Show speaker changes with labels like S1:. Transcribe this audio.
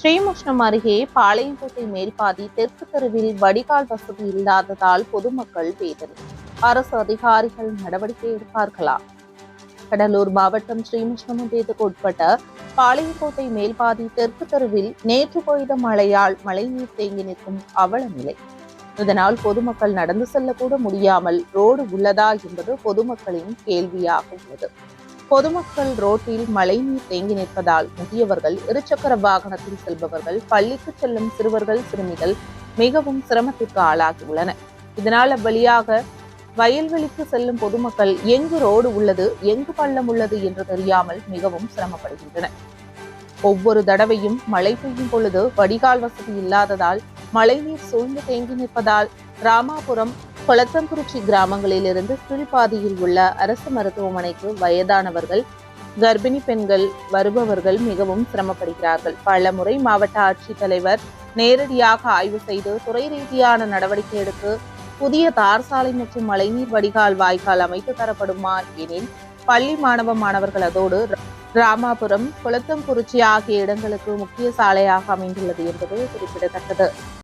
S1: ஸ்ரீமுஷ்ணம் அருகே பாளையங்கோட்டை மேற்பாதி தெற்கு தெருவில் வடிகால் வசதி இல்லாததால் பொதுமக்கள் வேதனை அரசு அதிகாரிகள் நடவடிக்கை எடுப்பார்களா? கடலூர் மாவட்டம் ஸ்ரீமுஷ்ணம் ஒன்றியத்துக்கு உட்பட்ட பாளையங்கோட்டை மேல்பாதி தெற்கு தெருவில் நேற்று பெய்த மழையால் மழைநீர் தேங்கி நிற்கும் அவல நிலை இதனால் பொதுமக்கள் நடந்து செல்லக்கூட முடியாமல் ரோடு உள்ளதா என்பது பொதுமக்களின் கேள்வியாக உள்ளது. பொதுமக்கள் ரோட்டில் மழைநீர் தேங்கி நிற்பதால் முதியவர்கள் இருசக்கர வாகனத்தில் செல்பவர்கள் பள்ளிக்கு செல்லும் சிறுவர்கள் சிறுமிகள் மிகவும் சிரமத்திற்கு ஆளாகியுள்ளனர். இதனால் அவ்வழியாக வயல்வெளிக்கு செல்லும் பொதுமக்கள் எங்கு ரோடு உள்ளது எங்கு பள்ளம் உள்ளது என்று தெரியாமல் மிகவும் சிரமப்படுகின்றனர். ஒவ்வொரு தடவையும் மழை பெய்யும் பொழுது வடிகால் வசதி இல்லாததால் மழைநீர் சூழ்ந்து தேங்கி நிற்பதால் ராமாபுரம் கொளத்தங்குறிச்சி கிராமங்களிலிருந்து கீழ்ப்பாதியில் உள்ள அரசு மருத்துவமனைக்கு வயதானவர்கள் கர்ப்பிணி பெண்கள் வருபவர்கள் மிகவும் சிரமப்படுகிறார்கள். பல முறை மாவட்ட ஆட்சித்தலைவர் நேரடியாக ஆய்வு செய்து துறை ரீதியான நடவடிக்கை எடுத்து புதிய தார் சாலை மற்றும் மழைநீர் வடிகால் வாய்க்கால் அமைத்து தரப்படுமா எனில் பள்ளி மாணவ மாணவர்கள் அதோடு ராமாபுரம் குளத்தங்குறிச்சி ஆகிய இடங்களுக்கு முக்கிய சாலையாக அமைந்துள்ளது என்பது குறிப்பிடத்தக்கது.